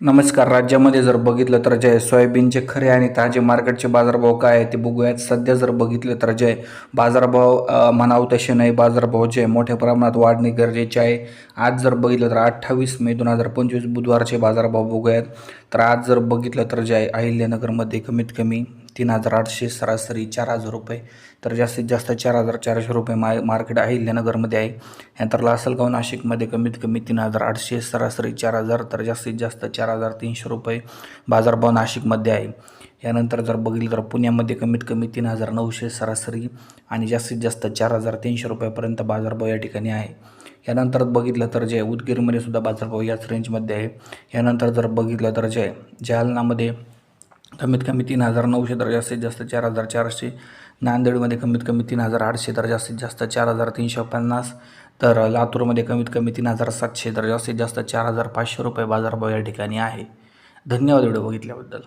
नमस्कार राज्यामध्ये जर बघितलं तर जे सोयाबीनचे खरे आणि ताजे मार्केटचे बाजारभाव काय आहे ते बघूयात. सध्या जर बघितलं तर जे बाजारभाव अ, म्हणावं तसे नाही बाजारभाव जे मोठ्या प्रमाणात वाढणे गरजेचे आहे. आज जर बघितलं तर अठ्ठावीस मे दोन हजार पंचवीस बुधवारचे बाजारभाव बघूयात. तर आज जर बघितलं तर जे आहे अहिल्यानगरमध्ये कमीत कमी तीन हजार आठशे सरासरी चार हजार रुपये तर जास्तीत जास्त चार हजार चारशे रुपये मा मार्केट अहिल्यानगरमध्ये आहे. यानंतर लासलगाव नाशिकमध्ये कमीत कमी तीन हजार आठशे सरासरी चार हजार तर जास्तीत जास्त चार हजार तीनशे रुपये बाजारभाव नाशिकमध्ये आहे. यानंतर जर बघितलं तर पुण्यामध्ये कमीत कमी तीन हजार नऊशे सरासरी आणि जास्तीत जास्त चार हजार तीनशे रुपयापर्यंत बाजारभाव या ठिकाणी आहे. यानंतर बघितलं तर जे उदगीरमध्ये सुद्धा बाजारभाव याच रेंजमध्ये आहे. यानंतर जर बघितलं तर जे जालनामध्ये कमीत कमी तीन हजार नऊशे तर जास्तीत जास्त चार हजार चारशे नांदेडमध्ये कमीत कमी तीन हजार आठशे तर जास्तीत जास्त चार हजार तीनशे पन्नास तर लातूरमध्ये कमीत कमी तीन हजार सातशे तर जास्तीत जास्त चार हजार पाचशे रुपये बाजारभाव या ठिकाणी आहे. धन्यवाद व्हिडिओ बघितल्याबद्दल.